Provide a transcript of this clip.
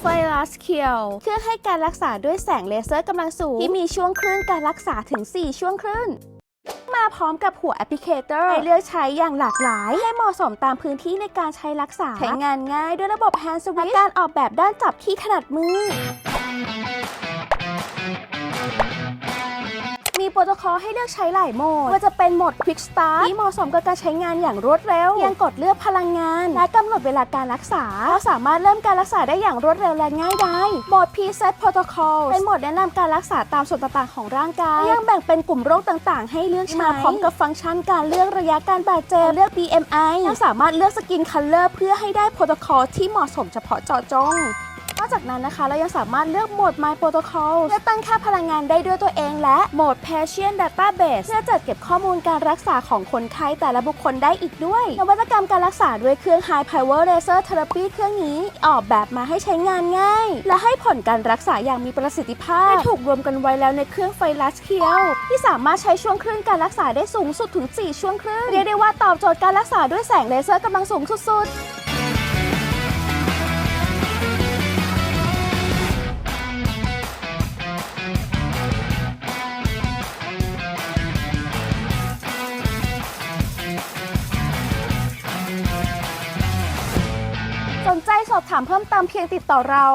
ไฟลัสเคียวเครื่องให้การรักษาด้วยแสงเลเซอร์กำลังสูง ที่มีช่วงคลื่นการรักษาถึง 4 ช่วงคลื่นมาพร้อมกับหัวแอปพลิเคเตอร์ให้เลือกใช้อย่างหลากหลาย ให้เหมาะสมตามพื้นที่ในการใช้รักษา ใช้งานง่ายด้วยระบบ Hand Switch และการออกแบบด้านจับที่ถนัดมือ โปรโตคอลให้เลือกใช้หลายโหมดว่าจะเป็นโหมด Quick Start ที่เหมาะสมกับการใช้งานอย่างรวดเร็ว ยังกดเลือกพลังงาน และกำหนดเวลาการรักษาเราสามารถเริ่มการรักษาได้อย่างรวดเร็วและง่ายดายโหมด Preset Protocol เป็นโหมดแนะนำการรักษาตามส่วนต่างๆของร่างกายยังแบ่งเป็นกลุ่มโรคต่างๆ ให้เลือกใช้มาพร้อมกับฟังก์ชันการเลือกระยะการบาดเจ็บเลือก BMI ยังสามารถเลือกสกินคัลเลอร์เพื่อให้ได้โปรโตคอลที่เหมาะสมเฉพาะเจาะจง อกจากนั้นนะคะ เรายังสามารถเลือกโหมด My Protocol เพื่อตั้งค่าพลังงานได้ด้วยตัวเอง และโหมด Patient Database เพื่อจัดเก็บข้อมูลการรักษาของคนไข้แต่ละบุคคลได้อีกด้วย นวัตกรรมการรักษาด้วยเครื่อง High Power Laser Therapy เครื่องนี้ออกแบบมาให้ใช้งานง่าย และให้ผลการรักษาอย่างมีประสิทธิภาพ ได้ถูกรวมกันไว้แล้วในเครื่องไฟลัสเคียวที่สามารถใช้ช่วงคลื่นการรักษาได้สูงสุดถึง 4 ช่วงคลื่นเรียกได้ว่าตอบโจทย์การรักษาด้วยแสงเลเซอร์กำลังสูงสุดๆ สนใจสอบถามเพิ่มเติมเพียงติดต่อเรา